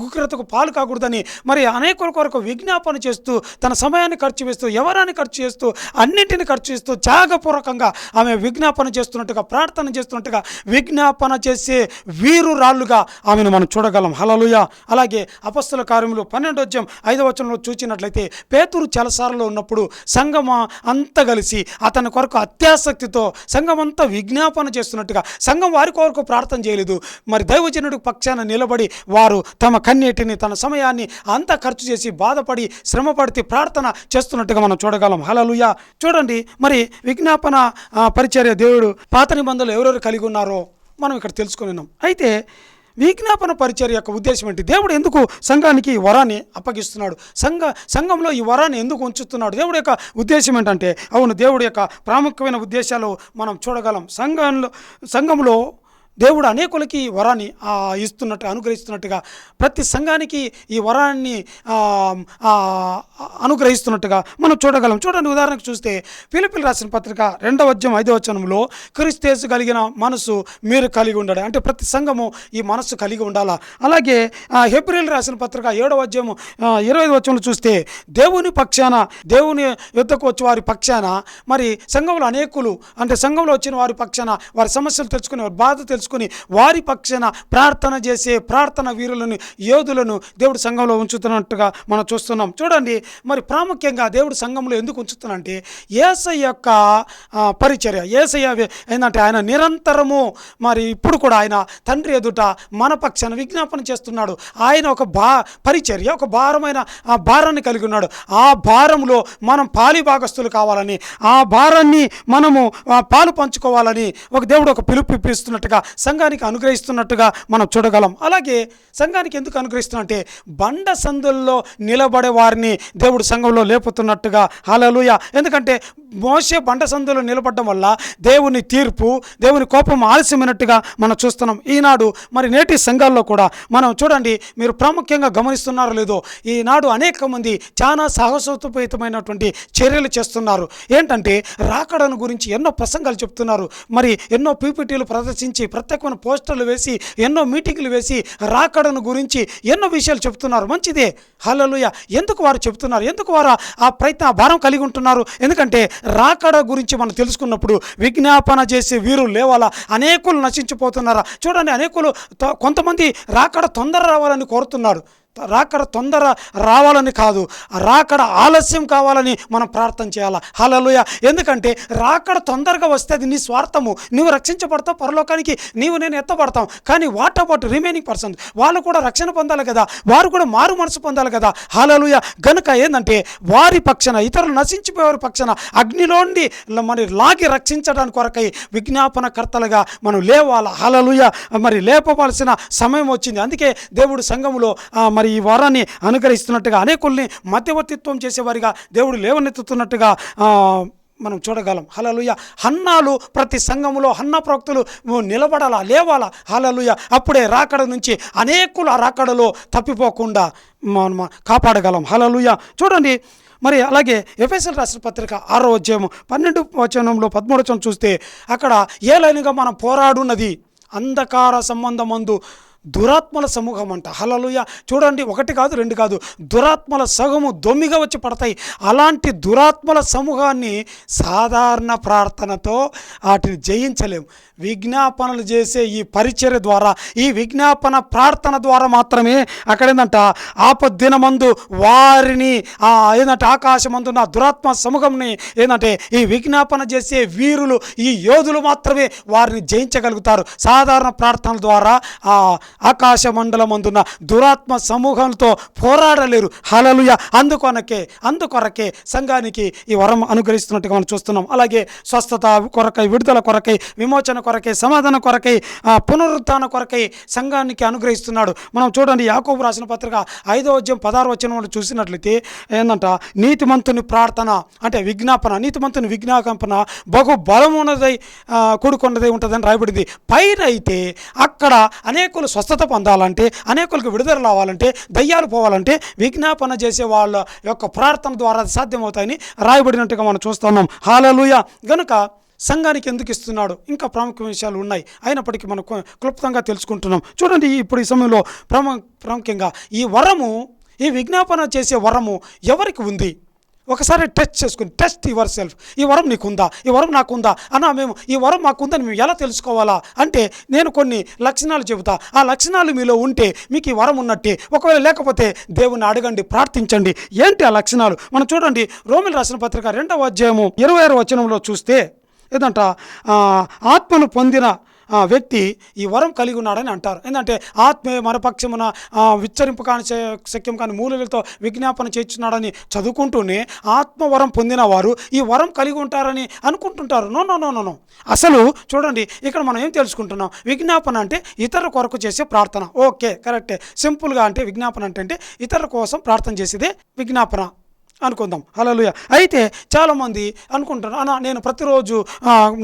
ఉగ్రతకు పాలు కాకూడదని. మరి అనేకుల కొరకు విజ్ఞాపన చేస్తూ తన సమయాన్ని ఖర్చు వేస్తూ ఎవరాన్ని ఖర్చు చేస్తూ అన్నింటిని ఖర్చు చేస్తూ త్యాగపూర్వకంగా ఆమె విజ్ఞాపన చేస్తున్నట్టుగా ప్రార్థన చేస్తున్నట్టుగా విజ్ఞాపన చేసే వీరురాళ్ళుగా ఆమెను మనం చూడగలం. హలలుయ అలాగే అపస్తుల కార్యములు పన్నెండు వచ్చం ఐదవ వచనంలో చూచినట్లయితే పేతురు చలసారలో ఉన్నప్పుడు సంఘమ అంతా కలిసి అతని కొరకు అత్యాసక్తితో సంఘం అంతా విజ్ఞాపన చేస్తున్నట్టుగా సంఘం వారి కొరకు ప్రార్థన చేయలేదు. మరి దైవజనుడికి పక్షాన నిలబడి వారు తమ కన్నీటిని తన సమయాన్ని అంతా ఖర్చు చేసి బాధపడి శ్రమపడితే ప్రార్థన చేస్తున్నట్టుగా మనం చూడగలం. హలలుయ చూడండి మరి విజ్ఞాపన పరిచర్య దేవుడు పాత నిబంధనలు ఎవరెవరు కలిగి ఉన్నారో మనం ఇక్కడ తెలుసుకున్నాం ఉన్నాం. అయితే విజ్ఞాపన పరిచర్య యొక్క ఉద్దేశం ఏంటి? దేవుడు ఎందుకు సంఘానికి ఈ వరాన్ని అప్పగిస్తున్నాడు? సంఘ సంఘంలో ఈ వరాన్ని ఎందుకు ఉంచుతున్నాడు? దేవుడి యొక్క ఉద్దేశం ఏంటంటే అవును దేవుడి యొక్క ప్రాముఖ్యమైన ఉద్దేశాలు మనం చూడగలం. సంఘంలో సంఘంలో దేవుడు అనేకులకి ఈ వరాన్ని ఇస్తున్నట్టు అనుగ్రహిస్తున్నట్టుగా ప్రతి సంఘానికి ఈ వరాన్ని అనుగ్రహిస్తున్నట్టుగా మనం చూడగలం. చూడండి ఉదాహరణకు చూస్తే ఫిలిపిల్ రాసిన పత్రిక రెండవ అధ్యయం ఐదవ వచనంలో క్రిస్తేసు కలిగిన మనసు మీరు కలిగి ఉండాలి. అంటే ప్రతి సంఘము ఈ మనస్సు కలిగి ఉండాలా? అలాగే హెబ్రిల్ రాసిన పత్రిక ఏడవ అధ్యాయము ఇరవై వచనంలో చూస్తే దేవుని పక్షాన దేవుని యుద్ధకు వచ్చి వారి పక్షాన మరి సంఘంలో అనేకులు అంటే సంఘంలో వచ్చిన వారి పక్షాన వారి సమస్యలు తెలుసుకుని వారి బాధ తెలుసుకుని వారి పక్షాన ప్రార్థన చేసే ప్రార్థన వీరులను యోధులను దేవుడు సంఘంలో ఉంచుతున్నట్టుగా మనం చూస్తున్నాం. చూడండి మరి ప్రాముఖ్యంగా దేవుడు సంఘంలో ఎందుకు ఉంచుతున్నంటే ఏసై యొక్క పరిచర్య. ఏసయ్య ఏంటంటే ఆయన నిరంతరము మరి ఇప్పుడు కూడా ఆయన తండ్రి ఎదుట మన పక్షాన విజ్ఞాపన చేస్తున్నాడు. ఆయన ఒక బా పరిచర్య ఒక భారమైన ఆ భారాన్ని కలిగి ఉన్నాడు. ఆ భారంలో మనం పాలి భాగస్తులు కావాలని ఆ భారాన్ని మనము పాలు పంచుకోవాలని ఒక దేవుడు ఒక పిలుపు ఇప్పిస్తున్నట్టుగా సంఘానికి అనుగ్రహిస్తున్నట్టుగా మనం చూడగలం. అలాగే సంఘానికి ఎందుకు అనుగ్రహిస్తున్నట్టే బండ సందుల్లో నిలబడే వారిని దేవుడు సంఘంలో లేపుతున్నట్టుగా. హాలలుయ ఎందుకంటే మోసే బండ సందులో నిలబడడం వల్ల దేవుని తీర్పు దేవుని కోపం ఆలస్యమైనట్టుగా మనం చూస్తున్నాం. ఈనాడు మరి నేటి సంఘాల్లో కూడా మనం చూడండి మీరు ప్రాముఖ్యంగా గమనిస్తున్నారో లేదో ఈనాడు అనేక మంది చాలా సాహసోపేతమైనటువంటి చర్యలు చేస్తున్నారు. ఏంటంటే రాకడను గురించి ఎన్నో ప్రసంగాలు చెప్తున్నారు. మరి ఎన్నో పీపీటీలు ప్రదర్శించి ప్రత్యేకమైన పోస్టర్లు వేసి ఎన్నో మీటింగ్లు వేసి రాకడను గురించి ఎన్నో విషయాలు చెప్తున్నారు. మంచిదే. హలలుయ ఎందుకు వారు చెప్తున్నారు? ఎందుకు వారు ఆ- ప్రయత్న భారం కలిగి ఉంటున్నారు? ఎందుకంటే రాకడ గురించి మనం తెలుసుకున్నప్పుడు విజ్ఞాపన చేసే వీరు లేవాలా? అనేకులు నశించిపోతున్నారా? చూడండి అనేకులు కొంతమంది రాకడ తొందర రావాలని కోరుతున్నారు. రాకడ తొందర రావాలని కాదు రాకడ ఆలస్యం కావాలని మనం ప్రార్థన చేయాలి? హలలుయ ఎందుకంటే రాకడ తొందరగా వస్తే అది నీ స్వార్థము. నువ్వు రక్షించబడతావు పరలోకానికి నీవు నేను ఎత్తబడతాం కానీ వాట్ అబౌట్ రిమైనింగ్ పర్సన్ వాళ్ళు కూడా రక్షణ పొందాలి కదా? వారు కూడా మారు మనసు పొందాలి కదా? హలలుయ గనుక ఏంటంటే వారి పక్షన ఇతరులు నశించిపోయేవారి పక్షన అగ్నిలోండి మరి లాగి రక్షించడానికి కొరకై విజ్ఞాపన కర్తలుగా మనం లేవాలా? హలలుయ మరి లేపవలసిన సమయం వచ్చింది. అందుకే దేవుడు సంఘములో మరి మరి ఈ వారాన్ని అనుకరిస్తున్నట్టుగా అనేకుల్ని మధ్యవర్తిత్వం చేసేవారిగా దేవుడు లేవనెత్తుతున్నట్టుగా మనం చూడగలం. హలలుయ హన్నాలు ప్రతి సంఘములో హన్న ప్రవక్తులు నిలబడాలా లేవాలా? హలలుయ అప్పుడే రాకడ నుంచి అనేకులు ఆ రాకడలో తప్పిపోకుండా మనం కాపాడగలం. హలలుయ చూడండి మరి అలాగే ఎఫ్ఎస్ఎల్ రాసిన పత్రిక ఆరో అధ్యాయము పన్నెండు వచనంలో పదమూడు వచనం చూస్తే అక్కడ ఏ లైన్గా మనం పోరాడున్నది అంధకార సంబంధమందు దురాత్మల సమూహం అంట. హలలుయ చూడండి ఒకటి కాదు రెండు కాదు. దురాత్మల సగము దొమ్మిగా వచ్చి పడతాయి. అలాంటి దురాత్మల సమూహాన్ని సాధారణ ప్రార్థనతో వాటిని జయించలేము విజ్ఞాపనలు చేసే ఈ పరిచర్య ద్వారా ఈ విజ్ఞాపన ప్రార్థన ద్వారా మాత్రమే అక్కడ ఏంటంట ఆపద్దినమందు వారిని ఆ ఏంటంటే ఆకాశమందున్న దురాత్మ సమూహంని ఏంటంటే ఈ విజ్ఞాపన చేసే వీరులు ఈ యోధులు మాత్రమే వారిని జయించగలుగుతారు. సాధారణ ప్రార్థనల ద్వారా ఆ ఆకాశ మండలమందున దురాత్మ సమూహంతో పోరాడలేరు. హలలుయ అందుకొనకే అందుకొరకే సంఘానికి ఈ వరం అనుగ్రహిస్తున్నట్టుగా మనం చూస్తున్నాం. అలాగే స్వస్థత కొరకై విడుదల కొరకై విమోచన కొరకై సమాధాన కొరకై ఆ, పునరుత్థాన కొరకై సంఘానికి అనుగ్రహిస్తున్నాడు. మనం చూడండి యాకోబు రాసిన పత్రిక ఐదో అధ్యాయం పదహారు వాళ్ళు చూసినట్లయితే ఏంటంట నీతిమంతుని ప్రార్థన అంటే విజ్ఞాపన నీతిమంతుని విజ్ఞాపన బహు బలమున్నదై కూడుకున్నదై ఉంటుందని రాయబడింది. పైన అయితే అక్కడ అనేకులు స్వస్థత పొందాలంటే అనేకులకు విడుదల రావాలంటే దయ్యాలు పోవాలంటే విజ్ఞాపన చేసే వాళ్ళ యొక్క ప్రార్థన ద్వారా సాధ్యమవుతాయని రాయబడినట్టుగా మనం చూస్తున్నాం. హాలలుయ! గనుక సంఘానికి ఎందుకు ఇస్తున్నాడు? ఇంకా ప్రాముఖ్య విషయాలు ఉన్నాయి. అయినప్పటికీ మనం క్లుప్తంగా తెలుసుకుంటున్నాం. చూడండి ఇప్పుడు ఈ సమయంలో ప్రాము ప్రాముఖ్యంగా ఈ వరము ఈ విజ్ఞాపన చేసే వరము ఎవరికి ఉంది? ఒకసారి టెస్ట్ చేసుకుని టెస్ట్ యువర్ సెల్ఫ్. ఈ వరం నీకుందా? ఈ వరం నాకుందా? అన్న మేము ఈ వరం మాకుందని మేము ఎలా తెలుసుకోవాలా? అంటే నేను కొన్ని లక్షణాలు చెబుతా. ఆ లక్షణాలు మీలో ఉంటే మీకు ఈ వరం ఉన్నట్టే. ఒకవేళ లేకపోతే దేవుని అడగండి ప్రార్థించండి. ఏంటి ఆ లక్షణాలు? మనం చూడండి రోమిల్ రాసిన పత్రిక రెండవ అధ్యాయము ఇరవై ఆరు వచనంలో చూస్తే ఏదంట? ఆత్మను పొందిన వ్యక్తి ఈ వరం కలిగి ఉన్నాడని అంటారు. ఏంటంటే ఆత్మే మరపక్షమున విచ్చరింపు కాని శ- శక్యం కాని మూలలతో విజ్ఞాపన చేస్తున్నాడని చదువుకుంటూనే ఆత్మవరం పొందిన వారు ఈ వరం కలిగి ఉంటారని అనుకుంటుంటారు. No no no no no. అసలు చూడండి ఇక్కడ మనం ఏం తెలుసుకుంటున్నాం? విజ్ఞాపన అంటే ఇతరుల కొరకు చేసే ప్రార్థన. ఓకే కరెక్టే. సింపుల్గా అంటే విజ్ఞాపన అంటే అంటే ఇతరుల కోసం ప్రార్థన చేసేదే విజ్ఞాపన. అనుకుందాం. హల్లెలూయా. అయితే చాలామంది అనుకుంటారు అన్న నేను ప్రతిరోజు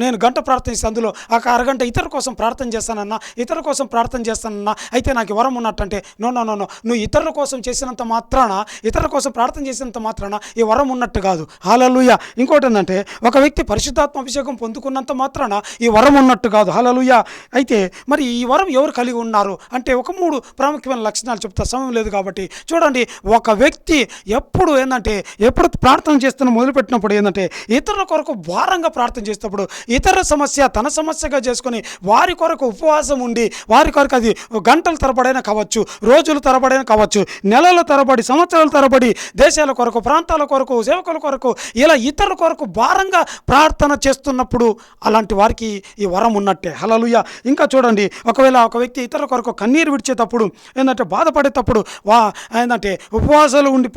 నేను గంట ప్రార్థిస్తే అందులో ఒక అరగంట ఇతర కోసం ప్రార్థన చేస్తానన్నా ఇతరుల కోసం ప్రార్థన చేస్తానన్నా అయితే నాకు ఈ వరం ఉన్నట్టంటే నో నో నో నో నువ్వు ఇతరుల కోసం చేసినంత మాత్రాన ఇతరుల కోసం ప్రార్థన చేసినంత మాత్రాన ఈ వరం ఉన్నట్టు కాదు. హలలుయ ఇంకోటి ఏంటంటే ఒక వ్యక్తి పరిశుద్ధాత్మ అభిషేకం పొందుకున్నంత మాత్రాన ఈ వరం ఉన్నట్టు కాదు. హలలుయ అయితే మరి ఈ వరం ఎవరు కలిగి ఉన్నారు? అంటే ఒక మూడు ప్రాముఖ్యమైన లక్షణాలు చెప్తా సమయం లేదు కాబట్టి. చూడండి ఒక వ్యక్తి ఎప్పుడు ఏంటంటే ఎప్పుడు ప్రార్థన చేస్తున్న మొదలుపెట్టినప్పుడు ఏంటంటే ఇతరుల కొరకు భారంగా ప్రార్థన చేసినప్పుడు ఇతర సమస్య తన సమస్యగా చేసుకొని వారి కొరకు ఉపవాసం ఉండి వారి కొరకు అది గంటల తరబడైనా కావచ్చు రోజుల తరబడైనా కావచ్చు నెలల తరబడి సంవత్సరాల తరబడి దేశాల కొరకు ప్రాంతాల కొరకు సేవకుల కొరకు ఇలా ఇతరుల కొరకు భారంగా ప్రార్థన చేస్తున్నప్పుడు అలాంటి వారికి ఈ వరం ఉన్నట్టే. హలలుయ ఇంకా చూడండి ఒకవేళ ఒక వ్యక్తి ఇతరుల కొరకు కన్నీరు విడిచేటప్పుడు ఏంటంటే బాధపడేటప్పుడు వా ఏంటంటే ఉపవాసాలు ఉండి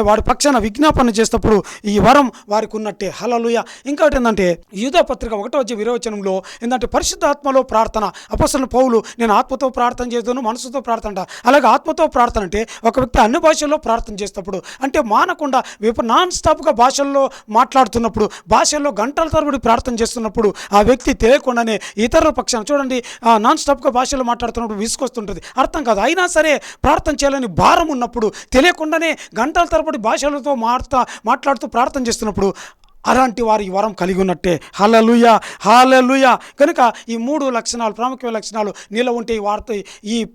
వాడి పక్షాన విజ్ఞాపన చేసేటప్పుడు ఈ వరం వారికి ఉన్నట్టే హలలుయ ఇంకోటి ఏంటంటే యూదో పత్రిక ఒకటో వచ్చే విరోచనంలో ఏంటంటే పరిశుద్ధాత్మలో ప్రార్థన. అపసల పౌలు నేను ఆత్మతో ప్రార్థన చేస్తాను మనసుతో ప్రార్థన అంట. అలాగే ఆత్మతో ప్రార్థన అంటే ఒక వ్యక్తి అన్ని భాషల్లో ప్రార్థన చేసేటప్పుడు అంటే మానకుండా విప నాన్ స్టాప్గా భాషల్లో మాట్లాడుతున్నప్పుడు భాషల్లో గంటల తరబడి ప్రార్థన చేస్తున్నప్పుడు ఆ వ్యక్తి తెలియకుండానే ఇతరుల పక్షాన చూడండి ఆ నాన్ స్టాప్గా భాషల్లో మాట్లాడుతున్నప్పుడు విసుకొస్తుంటుంది అర్థం కాదు. అయినా సరే ప్రార్థన చేయాలని భారం ఉన్నప్పుడు తెలియకుండానే గంటల తరబడి భాషలతో మాట్లా మాట్లాడుతూ ప్రార్థన చేస్తున్నప్పుడు అలాంటి వారి ఈ వరం కలిగి ఉన్నట్టే. హలలుయ హలలుయ కనుక ఈ మూడు లక్షణాలు ప్రాముఖ్యమైన లక్షణాలు నీలో ఉంటే ఈ వార్త ఈ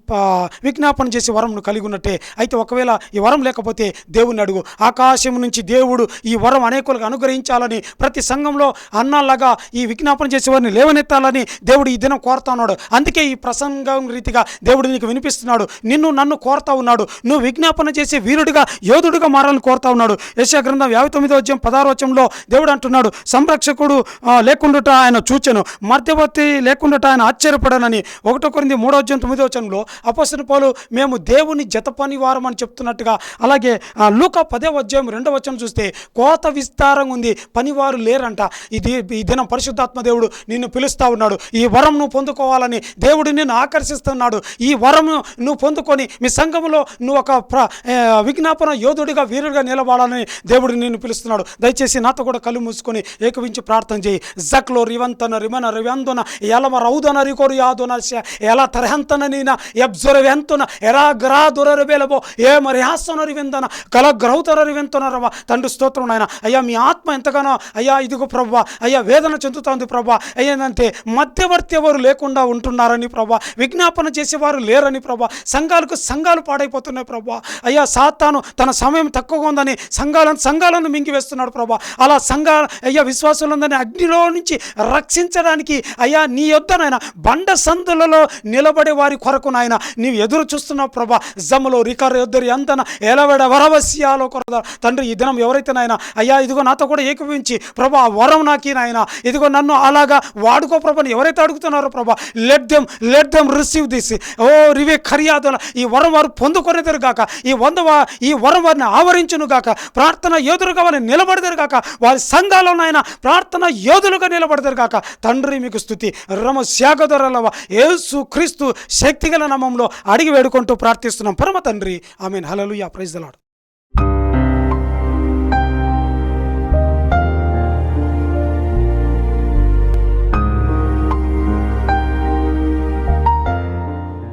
విజ్ఞాపన చేసే వరంను కలిగి ఉన్నట్టే. అయితే ఒకవేళ ఈ వరం లేకపోతే దేవుని అడుగు. ఆకాశం నుంచి దేవుడు ఈ వరం అనేకులకు అనుగ్రహించాలని ప్రతి సంఘంలో అన్నలాగా ఈ విజ్ఞాపన చేసే వారిని లేవనెత్తాలని దేవుడు ఈ దినం కోరుతా ఉన్నాడు. అందుకే ఈ ప్రసంగం రీతిగా దేవుడు నీకు వినిపిస్తున్నాడు. నిన్ను నన్ను కోరుతా ఉన్నాడు. నువ్వు విజ్ఞాపన చేసే వీరుడిగా యోధుడిగా మారాలని కోరుతా ఉన్నాడు. యశా గ్రంథం యాభై తొమ్మిదో వచ్చం పదారోచంలో దేవుడు అంటున్నాడు సంరక్షకుడు లేకుండుట ఆయన చూచెను. మధ్యవర్తి లేకుండుట ఆయన ఆశ్చర్యపడనని ఒకటో కొరింది మూడో వచ్చం తొమ్మిదో వచ్చంలో అపసిన పాలు మేము దేవుని జత పని వారం అని చెప్తున్నట్టుగా అలాగే లూక పదే అధ్యాయం రెండో వచ్చం చూస్తే కోత విస్తారంగా ఉంది పనివారు లేరంట. ఇది ఈ దినం పరిశుద్ధాత్మ దేవుడు నిన్ను పిలుస్తా ఉన్నాడు. ఈ వరం నువ్వు పొందుకోవాలని దేవుడు నిన్ను ఆకర్షిస్తున్నాడు. ఈ వరం నువ్వు పొందుకొని మీ సంఘములో నువ్వు ఒక ప్ర విజ్ఞాపన యోధుడిగా వీరుడిగా నిలబడాలని దేవుడు నిన్ను పిలుస్తున్నాడు. దయచేసి నాతో కూడా కళ్ళు మూసుకొని ఏకవించి ప్రార్థన చేయి. జక్లో రివంతన రిమన రివందున ఎలమ రౌదన రికోరు యాదున ఎలా తరహంతన నీన ఎబ్జొర వెంతున ఎరా గ్రా దొర ఏ మరిహాసన రివిందన కల గ్రౌతర రివెంతున రవ తండ్రి స్తోత్రం నాయన. అయ్యా మీ ఆత్మ ఎంతగానో అయ్యా ఇదిగో ప్రభా అయ్యా వేదన చెందుతోంది ప్రభా అయ్యేందంటే మధ్యవర్తి ఎవరు లేకుండా ఉంటున్నారని ప్రభా విజ్ఞాపన చేసేవారు లేరని ప్రభా సంఘాలకు సంఘాలు పాడైపోతున్నాయి ప్రభా అయ్యా సాతాను తన సమయం తక్కువగా ఉందని సంఘాలను సంఘాలను మింగివేస్తున్నాడు ప్రభా అలా సంఘ అయ్యా విశ్వాసులందరినీ అగ్నిలో నుంచి రక్షించడానికి అయ్యా నీ యొద్ద నాయన బండ సందులలో నిలబడే వారి కొరకు నాయన నీవు ఎదురు చూస్తున్నావు ప్రభా జమ్ములో రికారు యొద్దరి అంతన ఎలవడ వరవస్యాలో కొరద. తండ్రి ఈ దినం ఎవరైతే నాయన అయ్యా ఇదిగో నాతో కూడా ఏకీపించి ప్రభా వరం నాకి నాయన ఇదిగో నన్ను అలాగా వాడుకో ప్రభని ఎవరైతే అడుగుతున్నారో ప్రభా let them let them receive this ఓ రివే ఖర్యాదుల ఈ వరం వారు పొందుకొనేదారు గాక ఈ వంద ఈ వరం వారిని ఆవరించును గాక ప్రార్థన ఎదురుగా వారిని నిలబడదారు గాక వారి సంఘాల్లో నాయన ప్రార్థన యోధులుగా నిలబడతారు కాక తండ్రి మీకు స్థుతి రమ శాగధరలవ యేసు క్రీస్తు శక్తిగల నామంలో అడిగి వేడుకుంటూ ప్రార్థిస్తున్నాం. పరమ తండ్రి. ఆమె హలలుయా ప్రైజ్ దలాడు